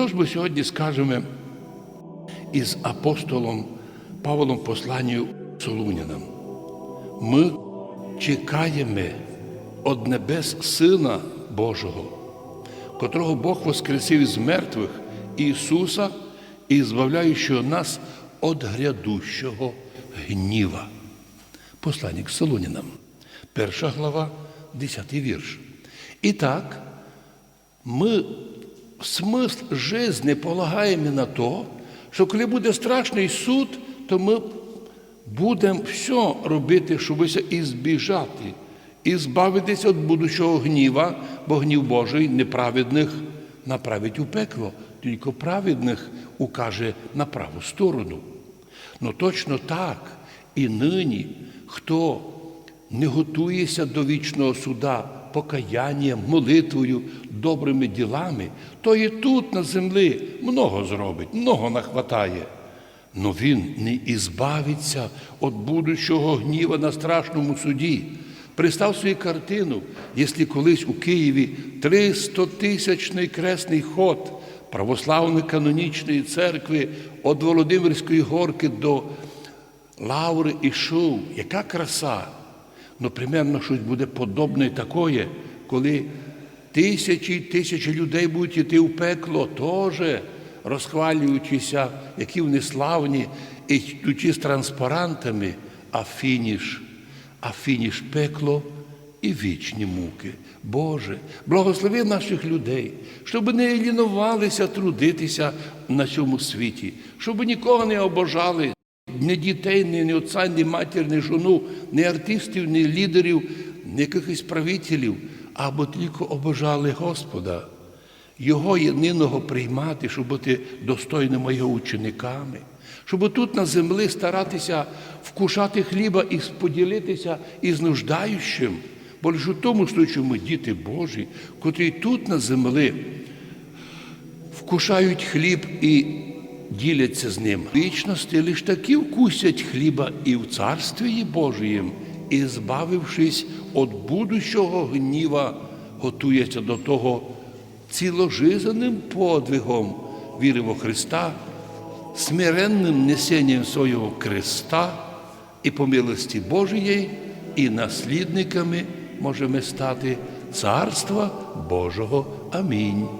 отож ми сьогодні скажемо із апостолом Павлом посланню Солунянам. Ми чекаємо од небес Сина Божого, котрого Бог воскресив із мертвих Ісуса і збавляючого нас від грядущого гніва. Посланник к Солунянам, перша глава, 10 вірш. І так, ми смисл жизни полагаємо на то, що коли буде страшний суд, то ми будемо все робити, щоб і збіжати, і збавитися від будущого гніва, бо гнів Божий неправедних направить у пекло, тільки праведних укаже на праву сторону. Ну точно так і нині, хто не готується до вічного суда покаянням, молитвою, добрими ділами, то і тут на землі много зробить, много нахватає. Но він не ізбавиться від будущого гніва на страшному суді. Представ собі картину, якщо колись у Києві 300 тисячний кресний ход православної канонічної церкви від Володимирської горки до Лаври ішов, яка краса. Ну, примерно щось буде подобне такое, коли тисячі тисячі людей будуть йти в пекло, теж розхвалюючися, які вони славні, йдучи з транспарантами, а фініш, а фініш пекло і вічні муки. Боже, благослови наших людей, щоб не лінувалися трудитися на цьому світі, щоб нікого не обожали. Ні дітей, ні, ні отця, ні матір, ні жону, ні артистів, ні лідерів, ні якихось правителів, або тільки обожали Господа, Його єдиного приймати, щоб бути достойними Його учениками, щоб тут на землі старатися вкушати хліба і поділитися із нуждаючим, бо лише у тому случаю ми діти Божі, котрі тут на землі вкушають хліб і діляться з ним. Вічності лиш такі вкусять хліба і в Царстві Божієм, і, збавившись від будущого гніва, готується до того ціложизненним подвигом віри во Христа, смиренним несенням свого креста і по милості Божої, і наслідниками можемо стати Царства Божого. Амінь.